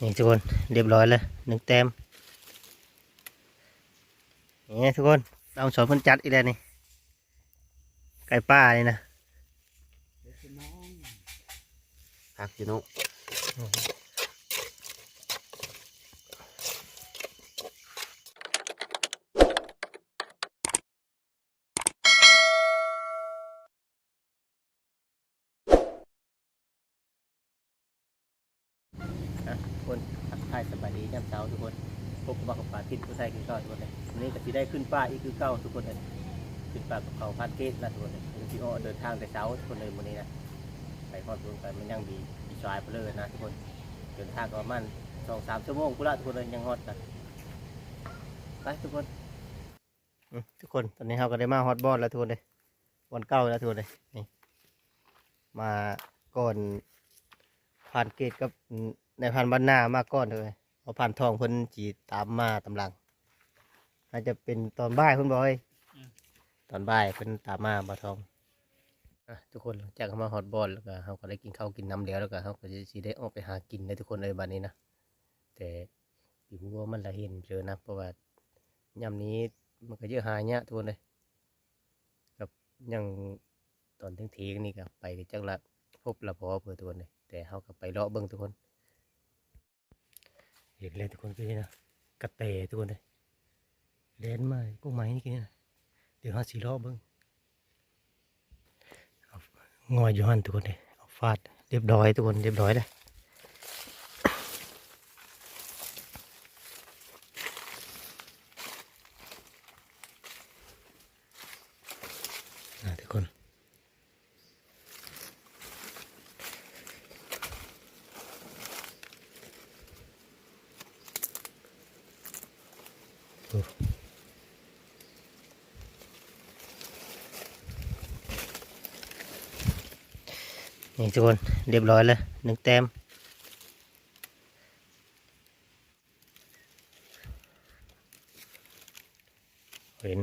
นี่ทุกคนเรียบร้อยแล้วหนึ่งแต้มนี่ทุกคนเอาสอนเพิ่นจัดอีกแล้วนี่ไก่ป้านี่นะพักอยู่เนาะ นะทุกคนทักทายสบายดียามเช้าทุกคนพบกับบักกับปลาทิศผู้ชายคือเก่าทุกคนเลยวันนี้ก็ สิได้ขึ้นป้าอีกคือเก่าทุกคนเลยขึ้นป้ากับเขาพัดเกตนะทุกคนเลยพี่อ้อเดินทางแต่เช้าทุกคนเลยวันนี้นะไปฮอดตรงกันมันยังดีดีชายไปเลยนะทุกคนเดินทางก็ประมาณสองสามชั่วโมงกุละทุกคนเลยยังฮอดนะไปทุกคนทุกคนตอนนี้เราก็ได้มาฮอตบอลแล้วทุกคนเลยวันเก้าแล้วทุกคนเลยนี่มาก่อนผ่านเกตกับในพันบ้านนามาก่อนเลยเอาผ่านทองเพิ่นจีตามมาตำหลัง น่าจะเป็นตอนบ่ายเพิ่นบอยตอนบ่ายเพิ่นตามมาบ่าวทองอะทุกคนหลังจากเขามาฮอตบอลแล้วก็เขาก็ได้กินข้าวกินน้ำแล้วแล้วก็เขาก็จะสิได้ออกไปหากินได้ทุกคนเลยบัดนี้นะแต่อยู่ว่ามันละเห็นเจอนะเพราะว่ายามนี้มันก็เยอะหาเนี้ยทุกคนเลยกับอยังตอนเที่ยงเทีนี่ก็ไปจักละพบละพอเพื่อทุกคนเลยแต่เขาก็ไปเลาะเบิ่งทุกคน เห็นเลยทุกคนพี่นะกระเตทุกคนเลย เล่นมาพวกไม้นี่กินนะเดี๋ยวหาสีล้อเบิ้งเอางอยอยู่หั นทุกคนเลยเอาฟาดเรียบร้อยทุกคนเรียบร้อยเลยนะทุกคนนี่ทุกคนเรียบร้อยแล้วหนึ่งแต้มเห็น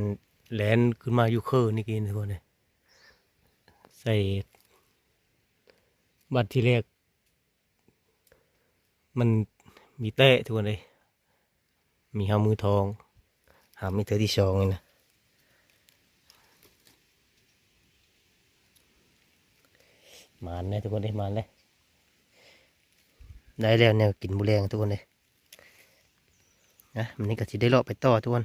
แลนขึ้นมาอยู่เคอร์นี่กินทุกคนเลยใส่บัตรที่แรก มันมีเตะทุกคนเลยมีหามือทอง หามีเธอที่สองเลยนะ มานเลยทุกคนเลยมานเลยได้แล้วเนี่ยกินบุแรงทุกคนเลยนะมันนี่ก็จะได้เลาะไปต่อทุกคน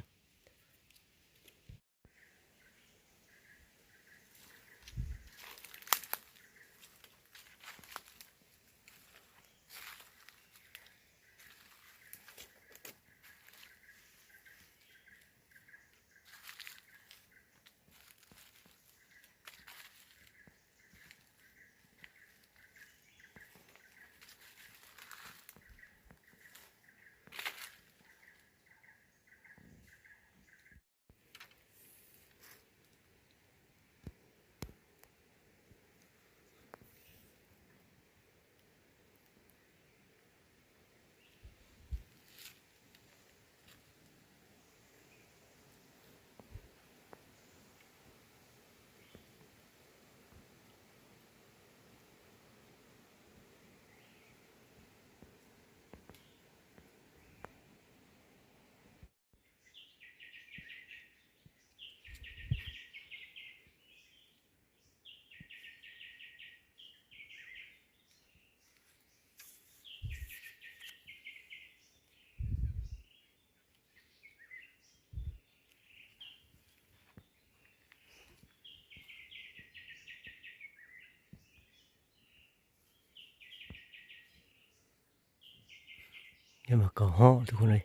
เดี๋ยวมากาะห้อทุกคนเลย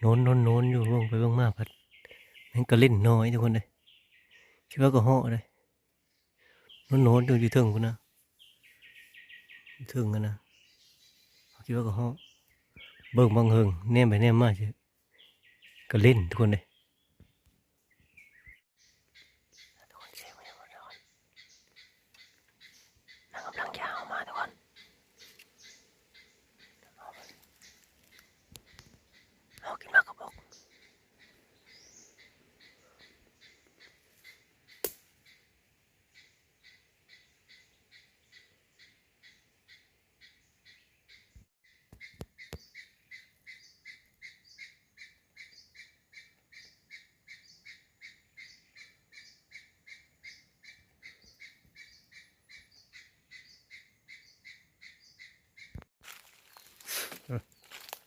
โน้นโน้นโน้นอยู่ลงไปลงมาพัดนั่นก็เล่นน้อยทุกคนเลยคิดว่าก็ห่อเลยโน้นโน้นอยู่ที่ถึงกูนะถึงกันนะคิดว่าก็ห่อเบิ่งบังเฮิงแนมไปแนมมาเชก็เล่นทุกคนเลยทุกคนเสียงมันยังไม่ได้นั่งกำลังยาวมาทุกคน เอากินมากกระบอก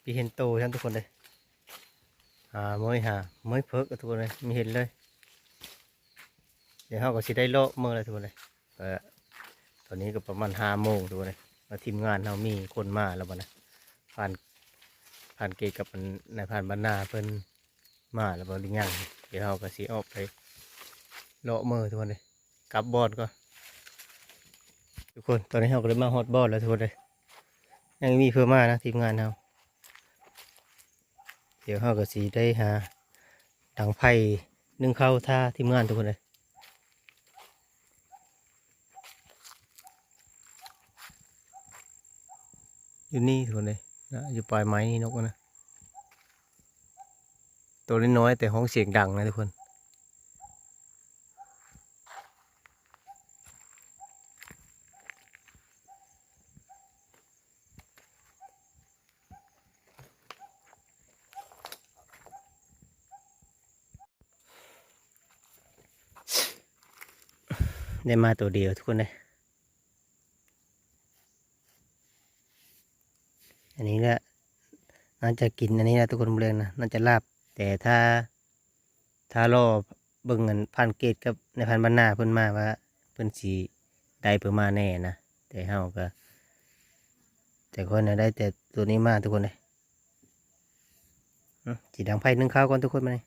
ที่เห็นโตท่านทุกคนเลยหาเมยหาเมยเพิกทุกคนเลยม่เห็นเลย เดี๋ยวเขาก็สิได้โลเมื่อไรทุกคนเลยก็ตอนนี้ก็ประมาณห้าโมงทุกคนเลยมาทีมงานเรามีคนมาแล้วบ่นะผ่านผ่านเกตกับมันนายผ่านบรรณาเพิ่นมาแล้วบ่หรือยังเดี๋ยวเขาก็สิออกไปโลาะเมื่อทุกคนเลยกลับบอดก็ทุกคนตอนนี้เราก็ได้มาฮอตบอลแล้วทุกคนเลยยังมีเพิ่มมานะทีมงานเรา ดี๋ยวเขาก็สีได้หาดังไผ่นึ่งเข้าท่าทีมงานทุกคนเลยอยู่นี่ทุกคนเลยนะอยู่ปลายไม้นี่นกนะ ตัวเล็กน้อยแต่ห้องเสียงดังนะทุกคน ได้มาตัวเดียวทุกคนเลยอันนี้ละน่าจะกินอันนี้นะทุกคนเรียนนะน่าจะลาบ แต่ถ้า ถ้ารอเบิ่งเงินพันเกตกับในพันบรรณาเพิ่นมาว่าเพิ่นสีได้เพิ่นมาแน่นะแต่เฮาก็ แต่คนน่ะได้แต่ตัวนี้มาทุกคนเลยอืมสีดังไพ่นึ่งข้าวก่อนทุกคนมาเลย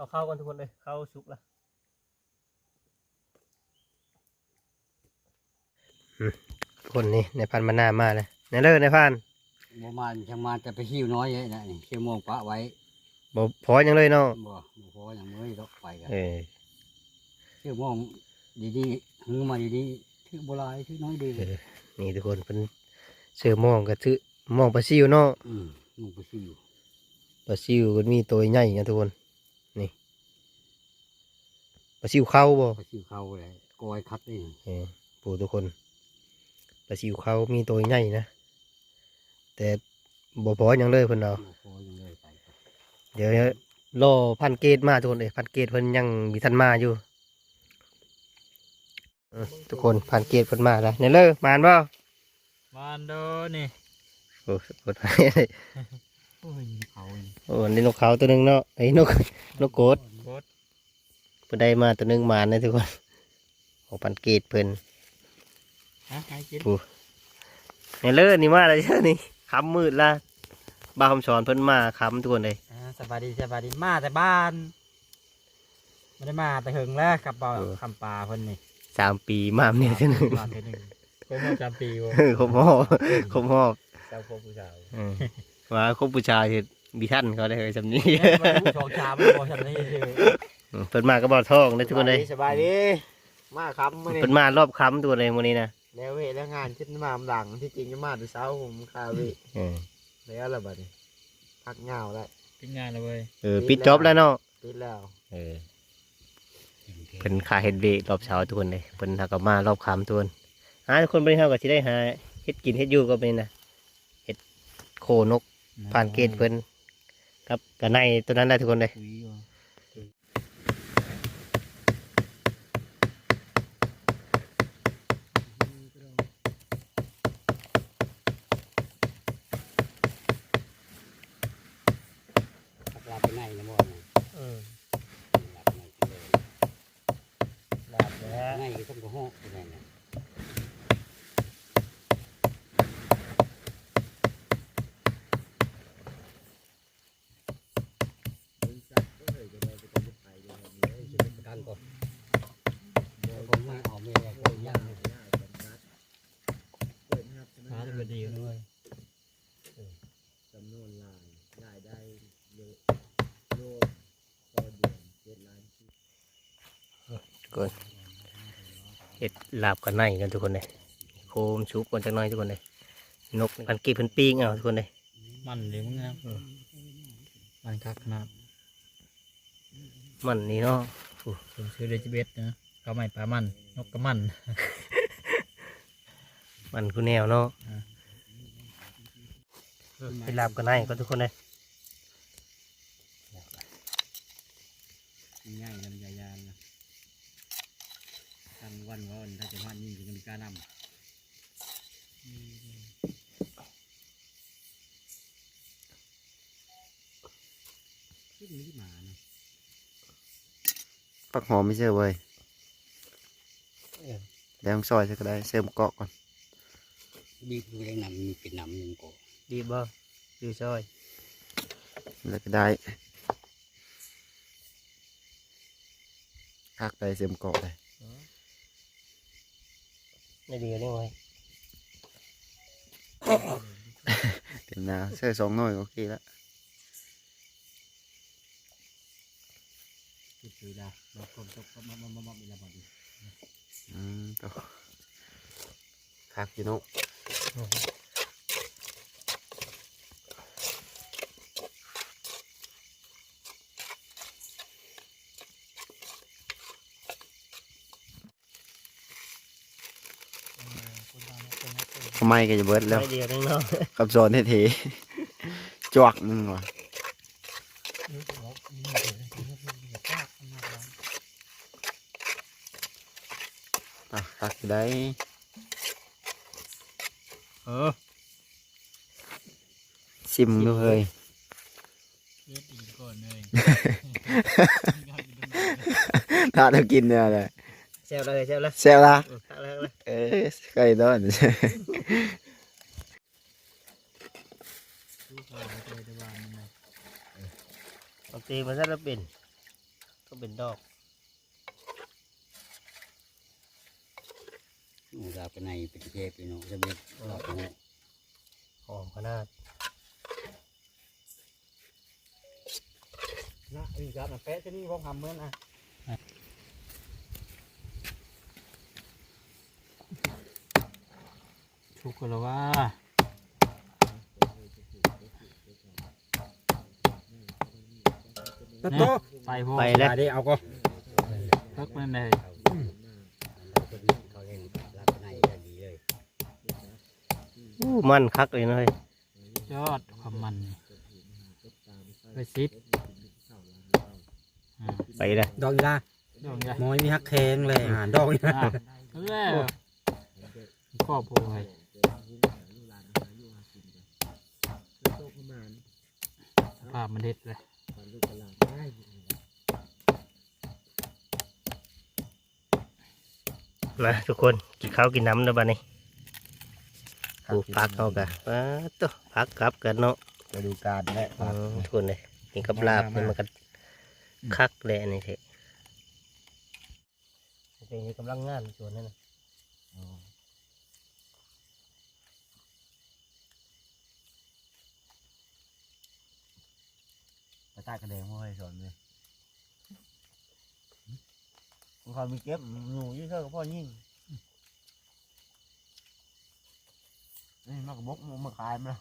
เอาเข้ากันทุกคนเลยเข้าสุกละคนนี้ในพันมาหน้ามาเลยในเลิศในพันบ่มาช่างมาจะไปหิ้วน้อยเลยนะนี่เชี่ยวโมงปะไว้บ่พอยังเลยเนาะบ่บ่พออย่างมื้อนี้ต้องไปกันเออเชี่ยวโมงดีๆหือมาดีๆถือบ่หลายถือน้อยดีเออนี่ทุกคนเป็นเสือหมองกับถือหมองปลาซิวเนาะอืมมึงไปสิอยู่ปลาซิวก็มีตัวใหญ่นะทุกคนนี่ ปลาซิวเข้าบ่ไปสิวเข้าเลยกอยคัดนี่เออปูทุกคนปลาซิวเข้ามีตัวใหญ่นะ แต่บ่พอยังเลยเพิ่นเอาบ่พอยังเลยไปเดี๋ยวรอพันเกตมาทุกคนเลยพันเกตเพิ่นยังมีทันมาอยู่เออทุกคนพันเกตเพิ่นมาแล้วเนี่ยเลยมานบ่มานโดนี่โอ้โหโอ้ยเขานี่โอ้นี่นกเขาตัวหนึงเนาะไอ้นกนกโกดโคตรเพิ่นได้มาตัวหนึงมานนะทุกคนของพันเกตเพิ่นฮะให้กินเนี่ยเลยนี่มาแล้วเจ้านี่คำมืดละบ้าคำสอนเพิ่นมาคำทุกคนเลยอ่าสบายดีสบายดีมาแต่บ้านไม่ได้มาแต่หึงแล้วกับเบาคำปลาเพิ่นนี่สามปีมาเนี่ยเจ้าหนึ่งมาเท่อหนึ่งครบรอบสามปีวะครบหอบครบหอบเจ้าพวกผู้สาวเออว่าครบผู้ชายเห็นบีท่านเขาได้เลยจำนี้มาดูชองชามไม่พอฉันนี่คือ เพิ่นมาก็บ่ทองนะทุกคนเลยสบายดีมาครับมื่อนี้เพิ่นมารอบค้ำตัวเลยมื้อนี้นะแล้วเวทแล้วงานขึ้นมาหลังที่จริงจะมาแต่เช้าผมคาเวเออแล้วละบัดนี้พักเหงาแล้วเป็นงานเลยเว้ยเออปิดจอบแล้วเนาะปิดแล้วเออเพิ่นขาเฮ็ดเบรกรอบเช้าทุกคนเลยเพิ่นหาก็มารอบค้ำทุกคนหาทุกคนไปเฮาก็สิได้หาเฮ็ดกินเฮ็ดอยู่ก็เป็นนะเฮ็ดโคนกผ่านเกณฑ์เพิ่นกับกระไนตัวนั้นได้ทุกคนเลย คุยวะหลับไปไหนนะบ่นะเออหลับไหนเลยลาบแล้วไหนก็ต้องก็ห้องไปไหนนะ คนเห็ดลาบกันในกันทุกคนเลยโคมชุบกันจักหน่อยทุกคนเลยนกกันกีบเพิ่นปีงเอาทุกคนเลยมันเดี๋ยวมึงนะมันคักขนาดมันนี่เนาะผมซื้อเดจิเบสนะเขาไม่ปลามันนกกระมัน มันคือแนวเนาะอ่าเห็ดลาบกันในกันทุกคนเลย ง่ายกันยายานนะทำวันวันถ้าจะวันยิ่งจะมีการนำที่นี่ที่หมานะ ปักหอมไม่เชื่อเว้ยแล้วต้องซอยซะก็ได้เสริมเกาะก่อนบีบดูแรงนำมีเป็นนำยังก่อดีบ่ดีซอยแล้วก็ได้คักได้เสริมเกาะเลยไม่ดีนี่ไว้เต็มหนาเสื้อสองหน่อยโอเคแล้ว คิดดูได้เราคนตกก็มามามามามีระบาดอืมต่อคักอยู่เนาะทำไมก็จะเบิดแล้วไม่ดีนี่เนาะกับโซนเท่ๆจวกหนึงว่ะ อะตักได้เออซิมดูเลยเฮ็ดอีกก่อนเลยถ้าเรากินเนี่ยเลยแซวเลยแซวเลยเซลละเออทักเลยทักเลยเอ้ยใครโดนลูกหลานเคยได้บ้านนี่นะบางทีมันจะเป็นก็เป็นดอก อุตส่าห์ไปในเป็นเทปเนาะจะเป็นหลอดหูหอมขนาดนะอีกครับนะแปะที่นี่พร้อมทำเหมือนอะชุกกันแล้วว่าไปพวกไปแล้วได้เอาก็เพิกมันเลย เขาเห็นรับในได้ดีเลย อู้ มันคักเลยนะเฮ้ยยอดความมันนี่ไปซิดอ่าไปเลยดอกอีลาดอกใหญ่มอยมีฮักแข็งเลยอาหารดอกอีลาอะแล้วก็พูดให้ภาพมันเด็ดเลยนะทุกคนกินข้าวกินน้ำนะบ้านี้ ปลูกผักเอากะป้าตัวผักกลับกันเนาะฤดูกาลและอืมทุกคนเลยกินกับลาบนี่มันก็คักเลยอันนี้เถอะเป็นกำลังงานส่วนนั้นนะตาตากระเดงมาให้สอนเลยมันเขามีเก็บหนูยิ่งเท่ากับพ่อยิ่ง นี่มากระบกมันมาขายมั้ย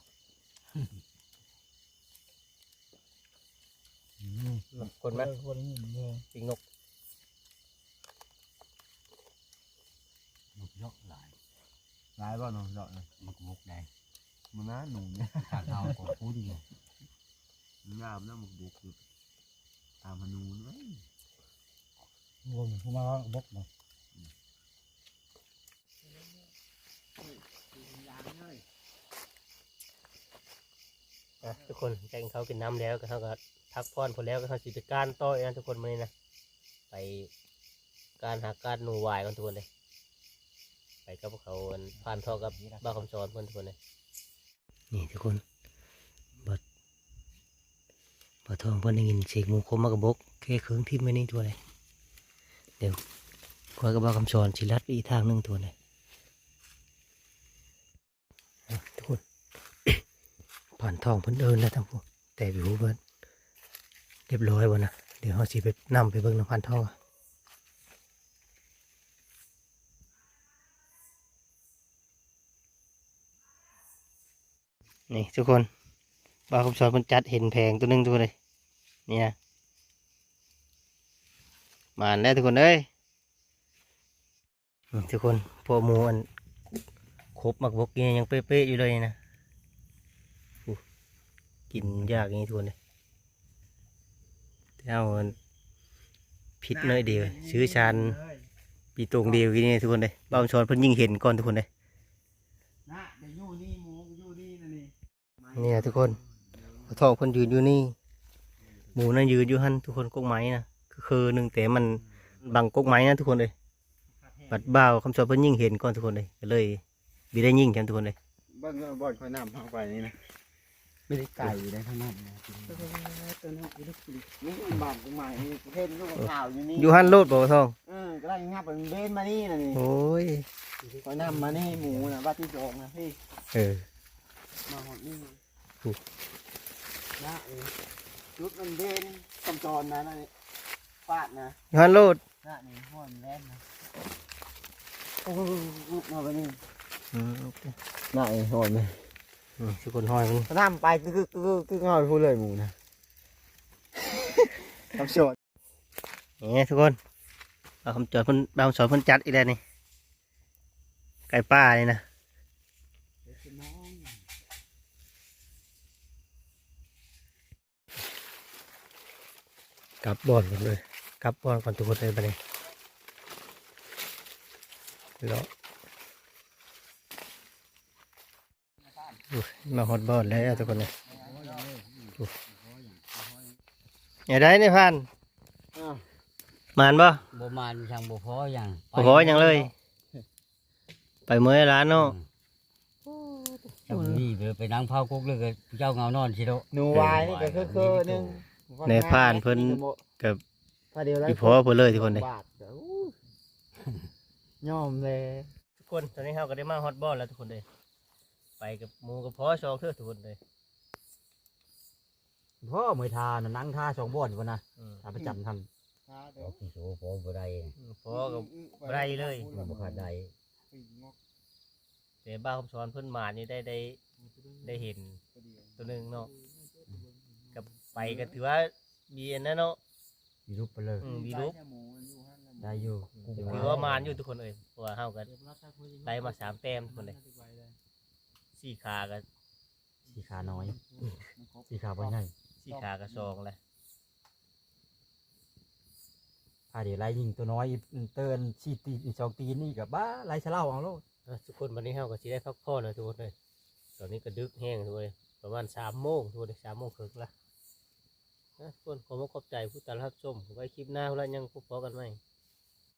คนมั้ยคนนี้เนี่ยปิงนกมุกยกหลายหลายบ้านเนาะเจาะนะมุกมุกได้มันน่าหนูเนี่ยขาดเอาก่อนพูดเลยมันงามนะหมึกบุกอยู่ตามพนูนไว้วงเข้ามาบกมา นะทุกคนแจ้งเขากินน้ำแล้วก็เขาก็พักผ่อนพอแล้วก็เขาสิไปการต่ออีกนะทุกคนมานี่นะไปการหาการหนูวายกันทุกคนเลยไปกับพวกเขาผ่านทอกับบ้าคำสอนเพื่อนทุกคนเลยนี่ทุกคนบัดบัดทองเพื่อนได้ยินเสียงมูคมมากระบกแค่เครื่องทิพย์ไม่นี่ตัวเลยเดี๋ยวคอยกับบ้าคำสอนสิลัดไปอีกทางหนึ่งตัวเลย ผ่านท่องเพิ่นเดินแล้วทั้งพวกแต่ผิวเพิ่นเรียบร้อยวะนะเดี๋ยวเขาสีไปนำไปเบิ่งน้ำผ่านท่องนี่ทุกคนบาคุณชอนมันจัดเห็นแพงตัวนึงตัวเลยเนี่ยมาแล้วทุกคนเอ้ยทุกคนพวกมูอันครบมักบกเนี่ยยังเป๊ะๆอยู่เลยนะ กินยากอย่างนี้ทุกคนเลยแต่เอามันผิดหน่อยเดียวซื้อชานปีตรงเดียวกินนี่ทุกคนเลยบาวคำสอนเพิ่นยิ่งเห็นก่อนทุกคนเลยนะเดี๋ยวอยู่นี่หมูอยู่นี่นะนี่นี่นะทุกคนพ่อทองคนยืนอยู่นี่ หมูนั่นยืนอยู่หันทุกคนกกไม้นะคือคือหนึ่งแต่มันบังกกไม้นะทุกคนเลยบัดบ่าวคำสอนเพิ่นยิ่งเห็นก่อนทุกคนเลยก็เลยบีได้ยิ่งกันทุกคนเลยเบิ้งบอลคอยนำเข้าไปนี่นะ ไม่ได้ไก่ได้ทั้งนั้นนะตัวนี้นี่บานกูใหม่ประเทศลูกข่าวอยู่นี่อยู่หันโลดบ่พ่อทองเออกำลังงับเป็นเบนมานี่นะนี่โอ้ยคอยนำมานี่หมูนะบ้านที่สองนะพี่เออมาหอดนี่ถูกนะเองชุดมันเบนกำจรนะนะนี่ฟาดนะอยู่หันโลดนะนี่ห้อยมันแล่นนะโอ้โหมาไปนี่อืมน่าไอ้ห้อยมันอืม ทุกคนห้อยมันถ้าทำไปคือคือคือคือง่อยพูดเลยหมูนะคำโสดนี่ทุกคนบ่าคำจอนเพิ่นบ่าวคำสอนเพิ่นจัดอีกแล้วนี่ไก่ป้านี่นะกลับบอลหมดเลยกลับบอลก่อนทุกคนเลยไปเลยแล้วอุ๊ย มาฮอตบอลแล้วทุกคนเลยอุ๊ยอย่าได้นี่พันอ้าวมานบ่บ่มานช่างบ่พออย่างโอ้โหยังเลย ไปเมื่อร้านเนาะจังนี่ไปไปนั่งเผากุกเลยก็เจ้าเงานอนสิโดหนูวายนี่ก็คือคือหนึงในผ่านเพิ่นกับพาเดียวแล้วพี่พอเพิ่นเลยทุกคนเลยบาทเดี๋ยวอู้ยอมเลยทุกคนตอนนี้เราก็ได้มาฮอตบอลแล้วทุกคนเลย ไปกับหมูกับพอชองเทือทุกคนเลยพ่อเมยทานะนั่งท่าสองบ่อนอยู่นะอืมทาประจำทเอาพี่โสพอบ่ได้พอกับ ไรเลย มันบ่ขาดได้แต่บ้าคำสอนเพิ่นมานี่ได้ได้ได้เห็นตัวหนึ่งเนาะกับไปก็ถือว่ามีอันนั้นเนาะมีรูปไปเลยอืมมีรูปได้อยู่ ถือว่ามานอยู่ทุกคนเลยเพราะว่าเฮากันได้มาสามแต้มทุกคนเลย สี่ขากับำสีขาน้อย สีขาบ่ใหญ่สี่ขากับซองเลยพาเดี๋ยวไล่ยิงตัวน้อยอีเตือนชีตีนอีสองตีนนี่กับบ้าไล่ชะเล่าเอาโลดอะทุกคนวันนี้เฮาก็สิได้พักผ่อนนะทุกคนเลยตอนนี้ก็ดึกแห้งทุกคนเลยประมาณสามโมงทุกคนเลยสามโมงครึ่งละนะทุกคนขอมาขอบใจผู้ตามรับชมไว้คลิปหน้าแล้วยังพบกันไหม